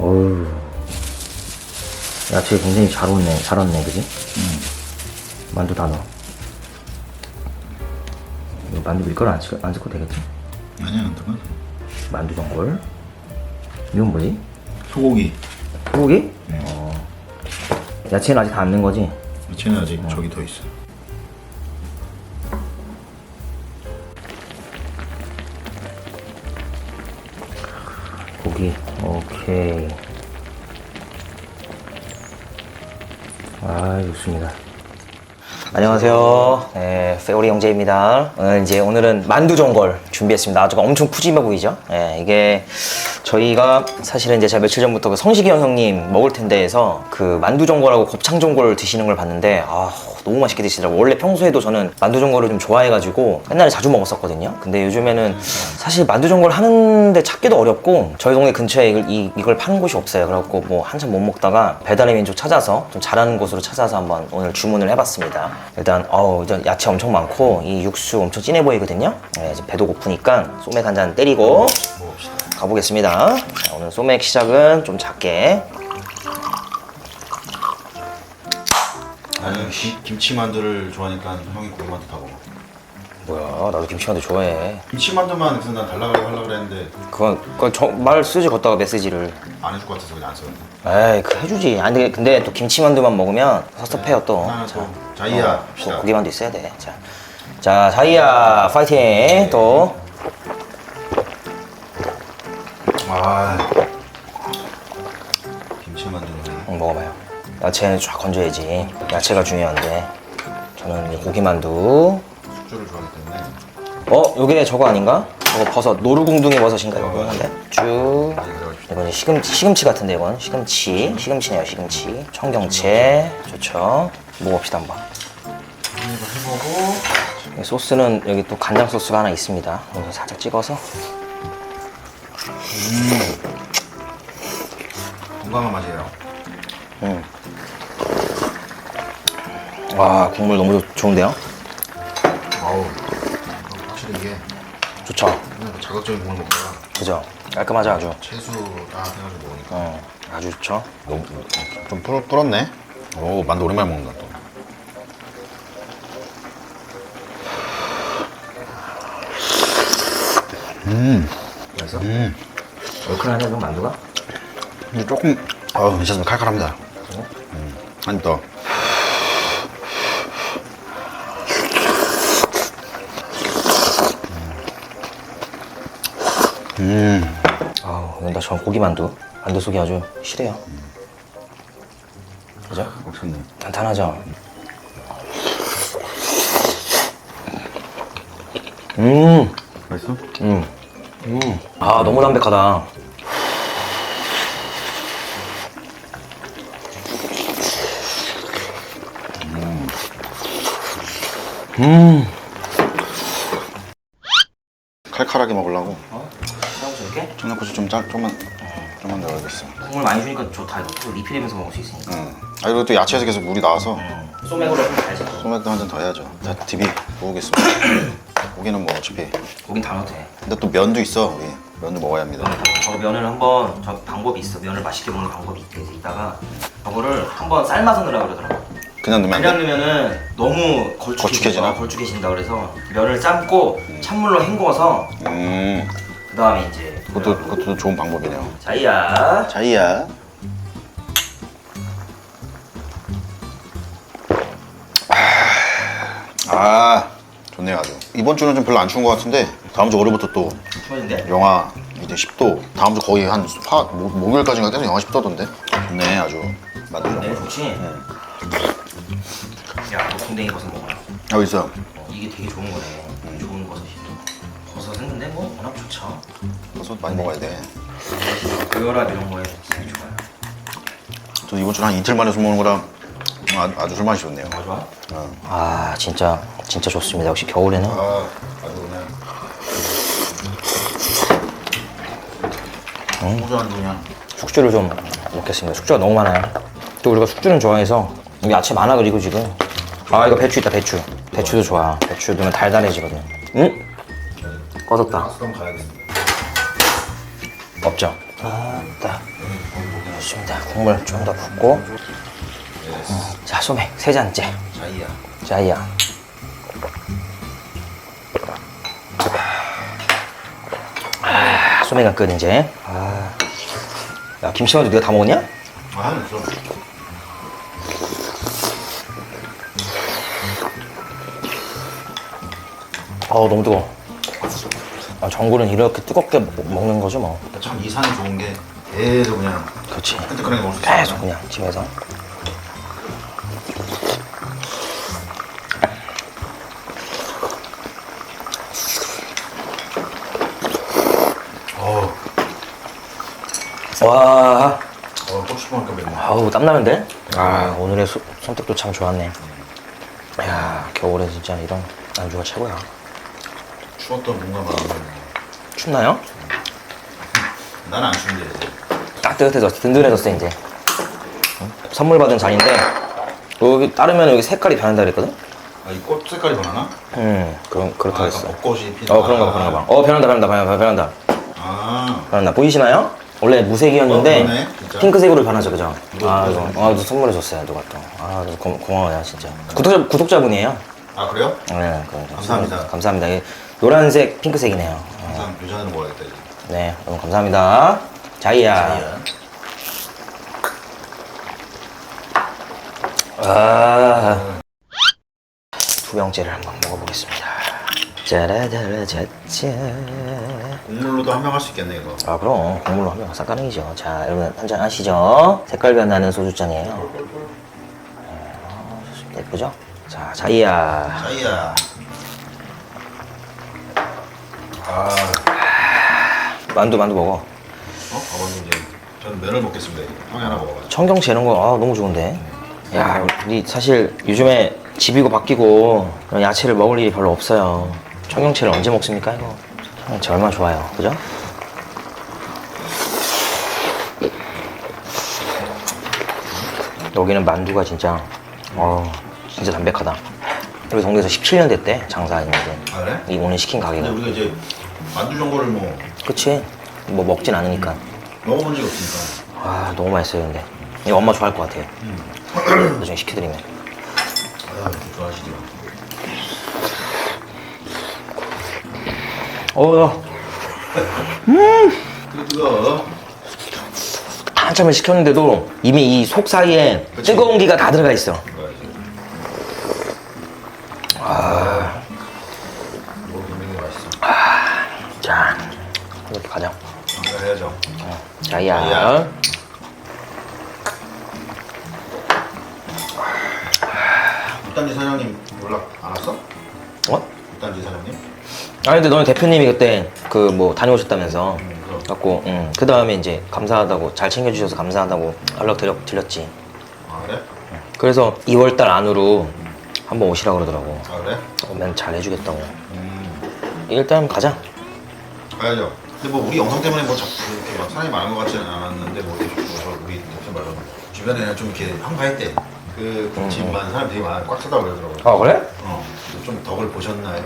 어우. 야채 굉장히 잘 왔네, 잘 왔네, 그지? 만두 다 넣어. 이거 만두 밀가루 안, 찍, 안 찍고 되겠지? 아니야 안 들어가 만두 전골. 이건 뭐지? 소고기 소고기? 어. 야채는 아직 다 안 넣은 거지? 야채는 아직 저기 더 있어 고기. 오케이. 아, 좋습니다. 안녕하세요. 네, 페오리 형제입니다. 오늘 이제 오늘은 만두 전골 준비했습니다. 아주 엄청 푸짐해 보이죠? 예, 이게 저희가 사실은 이제 제가 며칠 전부터 그 성시경 형님 먹을 텐데 해서 그 만두 전골하고 곱창 전골 드시는 걸 봤는데 아 너무 맛있게 드시더라고요. 원래 평소에도 저는 만두 전골을 좀 좋아해가지고 옛날에 자주 먹었었거든요. 근데 요즘에는 사실 만두 전골 하는데 찾기도 어렵고 저희 동네 근처에 이걸, 이, 이걸 파는 곳이 없어요. 그래갖고 뭐 한참 못 먹다가 배달의 민족 찾아서 좀 잘하는 곳으로 찾아서 한번 오늘 주문을 해봤습니다. 일단 어우 일단 야채 엄청 많고 이 육수 엄청 진해 보이거든요. 네, 이제 배도 고프니까 소맥 한 잔 때리고 가보겠습니다. 자, 오늘 소맥 시작은 좀 작게. 나는 김, 김치 만두를 좋아하니까 형이 고기 만두 다 먹어 뭐야, 나도 김치만두 좋아해. 김치 만두만 그래서 난 달라고 하려고 그랬는데 그건, 그건 저, 말 쓰지 걷다가 메시지를. 안 해줄 것 같아서 그냥 안 썼는데 에이, 그 해주지. 아니, 근데, 근데 또 김치만두만 먹으면 섭섭해요, 또. 하나는 자, 또 자이야 어, 합시다 또 고기만두 있어야 돼. 자, 자, 자이야, 파이팅! 또. 아 김치 만두는 응, 먹어봐요. 야채는 쫙 건져야지. 야채가 중요한데. 저는 이 고기만두. 숙주를 좋아하기 때문에 어, 요게 저거 아닌가? 저거 버섯, 노루궁둥이 버섯인가 이거 한데 쭉. 이건 이제 시금치, 시금치 같은데 이건 시금치, 시금치네요 시금치. 청경채 좋죠. 먹어봅시다 한번. 이거 해보고 이 소스는 여기 또 간장 소스가 하나 있습니다. 여기서 살짝 찍어서. 건강한 맛이에요 음. 와 국물 너무 좋은데요? 아우 확실히 이게 좋죠. 그냥 자극적인 국물 먹다가 그죠? 깔끔하죠 아주. 채수 딱 해가지고 먹으니까 어, 아주 좋죠. 너무 좀 불, 불었네 오 만두 오랜만에 먹는다 또 그래서 음. 얼큰하네 그 만두가. 근데 조금 아 괜찮습니다 칼칼합니다 음. 한입 더 음. 아우 이건 다전 고기 만두. 만두 속이 아주 실해요. 그죠? 먹혔네 단단하죠. 음. 맛있어? 음. 음. 아, 너무 담백하다. 음. 칼칼하게 먹으려고 어? 이렇게? 청양고추 좀 짤, 좀만 좀만 넣어야겠어 국물 많이 주니까 좋다. 이거 또 리필하면서 먹을 수 있으니까. 응. 아 그리고 또 야채에서 계속 물이 나와서 소맥으로 좀 달지. 소맥도 한 잔 더 해야죠 자 디비 부으겠습니다 고기는 뭐 어차피 고긴 다 넣어도 돼. 근데 또 면도 있어 우리 면도 먹어야 합니다 저 면을 한번 저 방법이 있어. 면을 맛있게 먹는 방법이 있대. 그래서 이따가 저거를 한번 삶아서 넣으라 그러더라고. 그냥 넣으면 그냥 돼? 넣으면은 너무 걸쭉해진다. 걸쭉해지나? 걸쭉해진다 그래서 면을 삶고 찬물로 헹궈서 음 그 다음에 이제 그것도, 그것도 좋은 방법이네요. 자이야. 자이야. 아 좋네요 아주. 이번 주는 좀 별로 안 추운 것 같은데 다음 주 월요일부터 또 추워진대? 영하 이제 10도. 다음 주 거의 한 화, 목, 목요일까지가 계속 영하 10도던데? 좋네 아주. 만들려고 네 좋지? 야 너 궁뎅이 버섯 먹어라 여기 있어 어, 이게 되게 좋은 거네 뭐 워낙 좋죠 버섯 많이 먹어야 돼. 고혈압 이런 거에 되게 좋아요 저 이번 주는 한 이틀 만에 술 먹는 거라 아, 아주 술 맛이 좋네요. 아 좋아? 어. 아 진짜 진짜 좋습니다 역시 겨울에는 아, 아주 그냥. 고소한 그냥. 숙주를 좀 넣겠습니다 숙주가 너무 많아요 또 우리가 숙주는 좋아해서 여기 야채 많아 그리고 지금 아 이거 배추 있다 배추 배추도 좋아 배추 넣으면 달달해지거든 응? 꺼졌다 그럼 가야겠습니다. 없죠? 아따 좋습니다 국물 좀 더 붓고 음, 자 소맥 세 잔째 자이야. 자이야 아, 소맥은 끝 이제 아. 야 김치만두 네가 다 먹었냐? 아, 있어. 아우 너무 뜨거워 아, 전골은 이렇게 뜨겁게 먹- 먹는 거죠 뭐 참 이 산이 좋은 게 계속 그냥 그렇지 끈끈하게 먹을 수 있어. 계속 그냥 집에서 어, 와 어, 고추만큼 맵네. 아우 땀 나는데? 아 오늘의 수- 선택도 참 좋았네 야 겨울에 진짜 이런 안주가 최고야 추웠던 뭔가 마음을. 춥나요? 나는 안 추운데. 이제. 따뜻해졌어 든든해졌어 이제 응? 선물 받은 잔인데 여기 따르면 여기 색깔이 변한다 그랬거든? 아, 이 꽃 색깔이 변하나? 음 그런 그렇다고 아, 했어 약간 벚꽃이 피는. 어 그런가 봐 그런가 봐 어 변한다 변한다 변한다 변한다 아, 변한다 보이시나요? 원래 무색이었는데 어, 그러네, 진짜. 핑크색으로 변하죠 그죠? 아 이거 아, 또 선물해 줬어요 누가 또 아 고, 고마워요 진짜 구독자, 구독자분이에요 아 그래요? 네 그럼 감사합니다. 감사합니다 이 노란색 핑크색이네요 어, 항상 요잔으로 먹어야겠다. 이제. 네 너무 감사합니다 자이야 자이야. 아, 두 병째를 한번 먹어보겠습니다. 짜라짜라짜짜. 국물로도 한명 할 수 있겠네 이거. 아 그럼 국물로 하면 싹 가능이죠. 자 여러분 한잔 하시죠. 색깔 변하는 소주잔이에요. 네, 어, 좋습니다. 예쁘죠? 자 자이야. 자이야. 아, 만두 만두 먹어. 어? 아버님 이제 저는 면을 먹겠습니다. 이제. 형이 하나 먹어봐. 청경채 이런 거 아, 너무 좋은데. 야 우리 사실 요즘에 집이고 바뀌고 그런 야채를 먹을 일이 별로 없어요. 청경채를 언제 먹습니까 이거? 청경채 얼마나 좋아요, 그죠? 여기는 만두가 진짜 어 진짜 담백하다. 우리 동네에서 17년 됐대 장사했는데 아 그래? 이 오늘 시킨 근데 가게가. 우리가 이제 만두 전골을 뭐 그치? 뭐 먹진 않으니까. 먹어본 적이 없으니까. 아 너무 맛있어요 근데. 이거 엄마 좋아할 것 같아요. 나중에 시켜드리면. 아유, 좋아하시죠. 어, 그래 뜨거. 한참을 시켰는데도 이미 이 속 사이에. 뜨거운 기가 다 들어가 있어. 국단지 사장님 연락 안 왔어? 어? 국단지 사장님? 아니 근데 너는 대표님이 그때 그 뭐 다녀오셨다면서. 음, 그럼. 갖고, 응. 그 다음에 이제 감사하다고 잘 챙겨주셔서 감사하다고 연락 드려, 드렸지. 아 그래? 그래서 2월달 안으로 한번 오시라 그러더라고. 아 그래? 오면 잘 해주겠다고. 음, 일단 가자. 가야죠. 근데 뭐 우리 영상 때문에 뭐 자꾸 이렇게 막 사람이 많은 것 같지는 않았는데 뭐 이렇게 저 우리 대표 말로 주변에는 좀 이렇게 한가했대. 그 집만 사람 되게 많아 꽉 차다 그러더라고요. 아 그래? 어, 좀 덕을 보셨나요?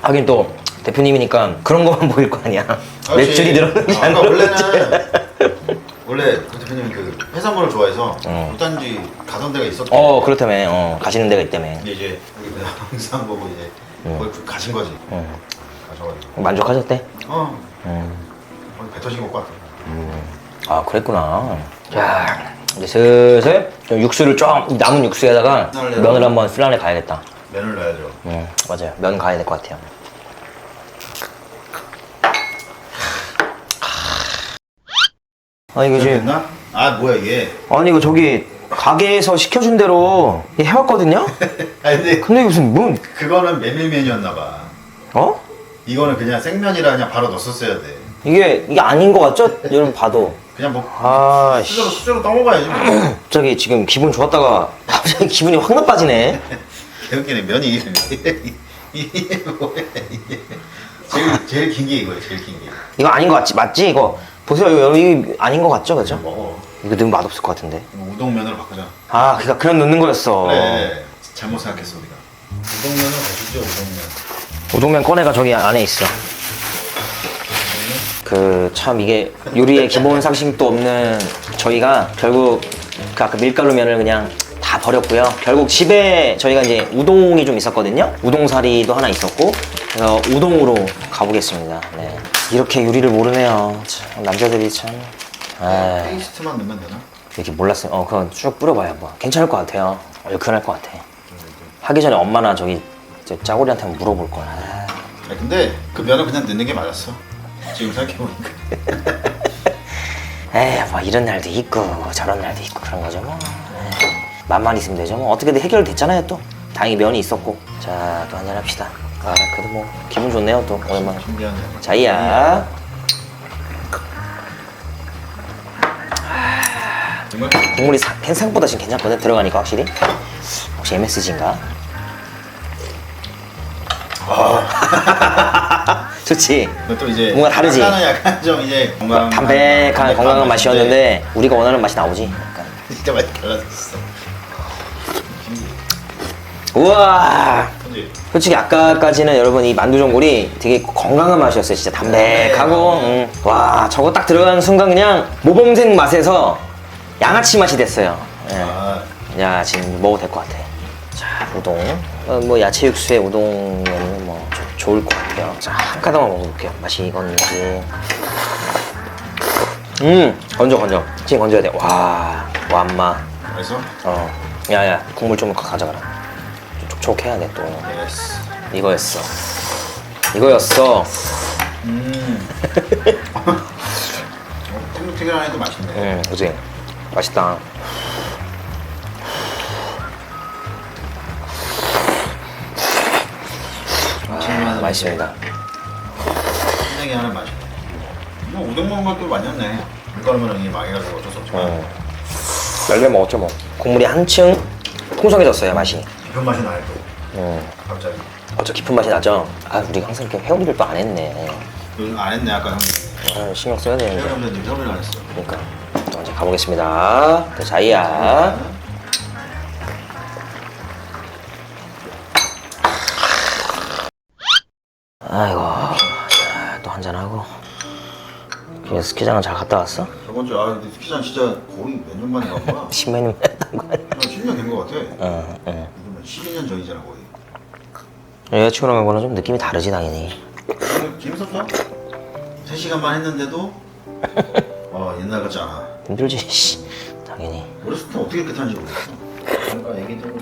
하긴 또 대표님이니까 그런 것만 보일 거 아니야. 그렇지. 매출이 늘었는지 아, 안 늘었는지. 원래는 원래 그 대표님이 그 해산물을 좋아해서 어. 국단지 가던 데가 있었대. 어 그렇다며. 어, 가시는 데가 있다며. 근데 이제 우리 그냥 항상 보고 이제 음. 거기 가신 거지. 응. 가셔가지고. 만족하셨대? 어, 음. 오늘 배 터진 것 같아. 아 그랬구나. 자 이제 슬슬 좀 육수를 좀 남은 육수에다가 면을 면을 한번 쓸 안에 가야겠다. 면을 넣어야죠. 음 맞아요. 면 가야 될 것 같아요. 아 이거 지금 됐나? 아 뭐야 이게? 아니 이거 저기 가게에서 시켜준 대로 이게 해왔거든요. 아 근데 근데 이게 무슨 뭐 그거는 메밀면이었나 봐. 어? 이거는 그냥 생면이라 그냥 바로 넣었어야 돼. 이게 이게 아닌 것 같죠? 여러분 봐도 그냥 뭐 아 씨. 수저로 수저로 떠먹어야지. 뭐. 갑자기 지금 기분 좋았다가 갑자기 기분이 확 나빠지네. 개웃기네 면이 이게 이게 뭐야 이게. 제일 제일 긴 게 이거예요. 제일 긴 게. 이거 아닌 것 같지? 맞지? 이거 보세요. 이거 여기 아닌 것 같죠? 그죠? 먹어. 이거 넣으면 맛없을 것 같은데. 이거 우동면으로 바꾸자. 아, 그니까 그냥 넣는 거였어. 그래. 잘못 생각했어 우리가. 우동면은 가시죠 우동면. 우동면 꺼내가 저기 안에 있어. 그 참 이게 요리의 기본 상식도 없는 저희가 결국 그 아까 밀가루 면을 그냥 다 버렸고요. 결국 집에 저희가 이제 우동이 좀 있었거든요. 우동사리도 하나 있었고 그래서 우동으로 가보겠습니다. 네. 이렇게 요리를 모르네요. 참, 남자들이 참. 아, 페이스트만 넣으면 되나? 이렇게 몰랐어요. 어, 그건 쭉 뿌려봐요, 한번. 괜찮을 것 같아요. 얼큰할 것 같아. 하기 전에 엄마나 저기 저 짜고리한테 한번 물어볼 거야. 아. 아 근데 그 면을 그냥 넣는 게 맞았어. 지금 생각해보니까. 에이, 뭐 이런 날도 있고 저런 날도 있고 그런 거죠 뭐. 에이, 맘만 있으면 되죠 뭐. 어떻게든 해결됐잖아요 또. 다행히 면이 있었고. 자, 또 한잔 합시다. 아, 그래도 뭐 기분 좋네요 또 오랜만에. 준비하네. 자이야. 정말? 국물이 사- 생각보다 지금 괜찮거든 들어가니까 확실히. 혹시 MSG인가? 좋지. 또 이제 뭔가 다르지? 약간은 약간 좀 이제 건강 담백한 건강한 맛이었는데 우리가 원하는 맛이 나오지. 약간. 진짜 많이 달라졌어. 우와. 근데 솔직히 아까까지는 여러분 이 만두 전골이 되게 건강한 맛이었어요. 진짜 담백하고. 음. 와 저거 딱 들어가는 순간 그냥 모범생 맛에서 양아치 맛이 됐어요. 예. 아, 야 지금 먹어도 될 것 같아. 자 우동. 어, 뭐 야채 육수에 우동이면 뭐 조- 좋을 것 같아요. 자 한 가닥만 먹어볼게요. 맛이 익었는지. 음 건져 건져. 지금 건져야 돼. 와 완마. 그래서 어. 야야 국물 좀 가져가라. 좀 촉촉해야 돼 또. 예스. 이거였어. 이거였어. 음. 어, 탱글탱글하니까 맛있네. 응, 그지? 맛있다. 아, 맛있습니다. 굉장히 하는 맛이네. 뭐 우동 먹는 것도 많이었네. 밀가루면 이게 망해가지고 어쩔 수 없지만 응. 열매 먹었죠 뭐. 국물이 한층 풍성해졌어요 맛이. 깊은 맛이 나요 또. 응. 갑자기. 어쩌 깊은 맛이 나죠? 아, 우리 항상 이렇게 회오리를 또 안 했네. 요즘 안 했네 아까 형님. 아, 신경 써야 되는데. 형님들 협의를 안 했어. 그러니까. 또 이제 가보겠습니다. 또 자이야. 아이고, 자, 또 한잔하고. 그냥 스키장은 잘 갔다 왔어? 저번 주아 근데 스키장 진짜 거의 몇년 만에 간 거야? 십몇 년 했던 거 아니야? 한 10년 된 거 같아. 응, 응. 이러면 12년 전이잖아 거의. 여자친구랑 간 거는 좀 느낌이 다르지, 당연히. 재밌었어? 3시간만 했는데도 아 옛날 같지 않아. 힘들지, 씨. 당연히. 어렸을 때 어떻게 이렇게 타는지 모르겠어. 그러니까 애기들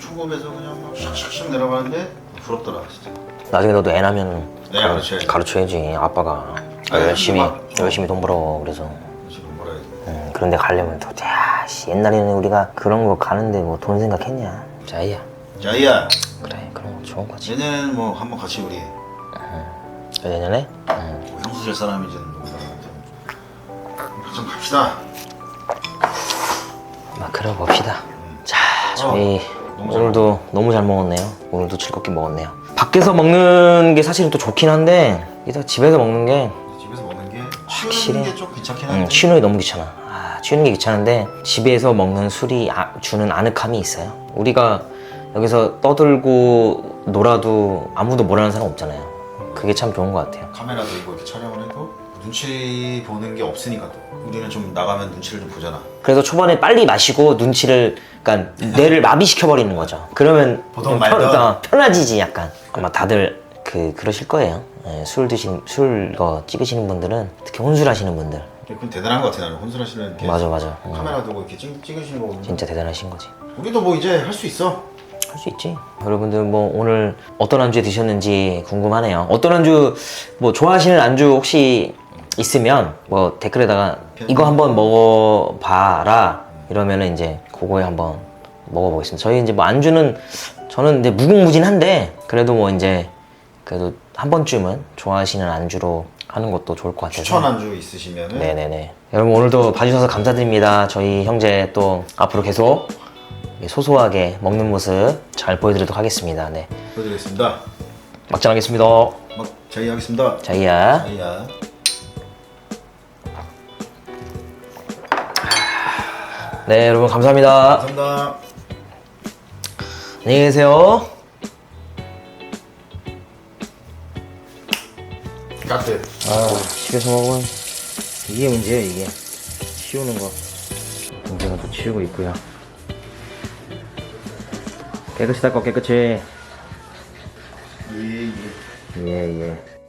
초급에서 그냥 막 샥샥샥 내려가는데 부럽더라 진짜. 나중에 너도 애 나면 네, 가르쳐야지. 가르쳐야지, 아빠가. 아니, 열심히, 막, 어. 열심히 돈 벌어, 그래서. 지금 뭐라 해야 돼? 음, 그런데 가려면 또, 야, 씨, 옛날에는 우리가 그런 거 가는데 뭐 돈 생각했냐. 자이야. 자이야 그래, 그런 거 좋은 거지. 얘는 뭐 한번 같이 우리 내년에? 음. 뭐 형수 될 사람이 이제 농담한테 좀 갑시다. 막 그래 봅시다. 자, 저희 너무 잘 오늘도 너무 잘 먹었네요. 오늘도 즐겁게 먹었네요. 밖에서 먹는 게 사실은 또 좋긴 한데, 이따 집에서 먹는 게 집에서 먹는 게 확실히. 게 좀 귀찮긴 음, 한데 치우는 게 너무 귀찮아. 아, 치우는 게 귀찮은데 집에서 먹는 술이 아- 주는 아늑함이 있어요. 우리가 여기서 떠들고 놀아도 아무도 뭐라는 사람 없잖아요. 그게 참 좋은 것 같아요. 카메라 들고 이렇게 촬영을 눈치 보는 게 없으니까 또 우리는 좀 나가면 눈치를 좀 보잖아. 그래서 초반에 빨리 마시고 눈치를, 그러니까 뇌를 마비시켜 버리는 거죠. 그러면 보통 좀 말던. 어, 편해지지 약간. 아마 다들 그 그러실 거예요. 예, 술 드신 술 이거 찍으시는 분들은 특히 혼술하시는 분들 그건 대단한 것 같아 나는 혼술하시는 이렇게 맞아 맞아. 음, 카메라 두고 이렇게 찍, 찍으시는 거 보면 진짜 대단하신 거지. 우리도 뭐 이제 할 수 있어. 할 수 있지. 여러분들 뭐 오늘 어떤 안주 드셨는지 궁금하네요. 어떤 안주 뭐 좋아하시는 안주 혹시 있으면 뭐 댓글에다가 이거 한번 먹어봐라 이러면은 이제 그거에 한번 먹어보겠습니다. 저희 이제 뭐 안주는 저는 이제 무궁무진한데 그래도 뭐 이제 그래도 한 번쯤은 좋아하시는 안주로 하는 것도 좋을 것 같아서. 추천 안주 있으시면은 네네네. 여러분 오늘도 봐주셔서 감사드립니다. 저희 형제 또 앞으로 계속 소소하게 먹는 모습 잘 보여드리도록 하겠습니다. 네. 보여드리겠습니다. 막장하겠습니다. 막 자이 하겠습니다. 자이야. 자이야. 네, 여러분 감사합니다. 감사합니다. 안녕히 계세요. 카트. 아, 집에서 먹으면 이게 문제예요, 이게. 치우는 거. 문제가 또 치우고 있고요. 깨끗이 닦고 깨끗이. 예, 예. 예, 예.